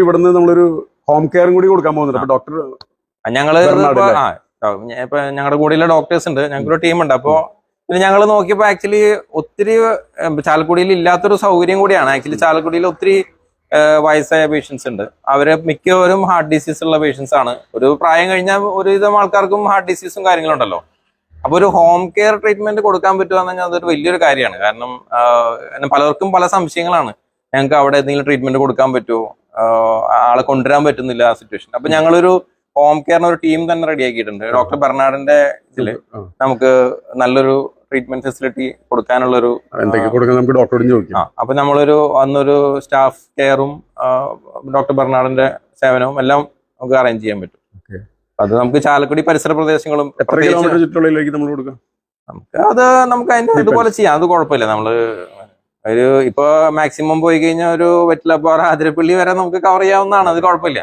ഇവിടുന്ന് നമ്മളൊരു ഹോം കെയറും കൂടി കൊടുക്കാൻ പോകുന്നുണ്ട്. അപ്പൊ ഡോക്ടർ ഞങ്ങൾ ഇപ്പൊ- ഞങ്ങളുടെ കൂടെയുള്ള ഡോക്ടേഴ്സ് ഉണ്ട്. ഞങ്ങൾക്കൊരു ടീമുണ്ട് അപ്പോ ഞങ്ങൾ നോക്കിയപ്പോ ആക്ച്വലി ഒത്തിരി ചാലക്കുടിയിൽ ഇല്ലാത്തൊരു സൗകര്യം കൂടിയാണ്. ആക്ച്വലി ചാലക്കുടിയിൽ ഒത്തിരി വയസ്സായ പേഷ്യൻസ് ഉണ്ട്. അവർ മിക്കവരും ഹാർട്ട് ഡിസീസ് ഉള്ള പേഷ്യൻസ് ആണ്. ഒരു പ്രായം കഴിഞ്ഞാൽ ഒരുവിധം ആൾക്കാർക്കും ഹാർട്ട് ഡിസീസും കാര്യങ്ങളും ഉണ്ടല്ലോ അപ്പൊ ഒരു ഹോം കെയർ ട്രീറ്റ്മെന്റ് കൊടുക്കാൻ പറ്റുക എന്ന് പറഞ്ഞാൽ അതൊരു വലിയൊരു കാര്യമാണ്. കാരണം പലർക്കും പല സംശയങ്ങളാണ്. ഞങ്ങൾക്ക് അവിടെ എന്തെങ്കിലും ട്രീറ്റ്മെന്റ് കൊടുക്കാൻ പറ്റുമോ ആളെ കൊണ്ടുവരാൻ പറ്റുന്നില്ല ആ സിറ്റുവേഷൻ അപ്പൊ ഞങ്ങളൊരു ഹോം കെയറിന് ഒരു ടീം തന്നെ റെഡിയാക്കിയിട്ടുണ്ട് ഡോക്ടർ ബെർണാഡിന്റെ ഇതിൽ നമുക്ക് നല്ലൊരു ട്രീറ്റ്മെന്റ് ഫെസിലിറ്റി കൊടുക്കാനുള്ളൊരു നമുക്ക് ഡോക്ടറോടും ചോദിക്കാം. ആ അപ്പൊ നമ്മളൊരു അന്നൊരു സ്റ്റാഫ് കെയറും ഡോക്ടർ ബെർണാഡിന്റെ സേവനവും എല്ലാം നമുക്ക് അറേഞ്ച് ചെയ്യാൻ പറ്റും. അത് നമുക്ക് ചാലക്കുടി പരിസര പ്രദേശങ്ങളും നമുക്ക് അത് നമുക്ക് അതിന്റെ ഇതുപോലെ ചെയ്യാം. അത് കുഴപ്പമില്ല. നമ്മൾ ഒരു ഇപ്പോ മാക്സിമം പോയി കഴിഞ്ഞാൽ ഒരു വെറ്റിലപ്പാറ ആതിരപ്പള്ളി വരെ നമുക്ക് കവർ ചെയ്യാവുന്നതാണ്. അത് കുഴപ്പമില്ല.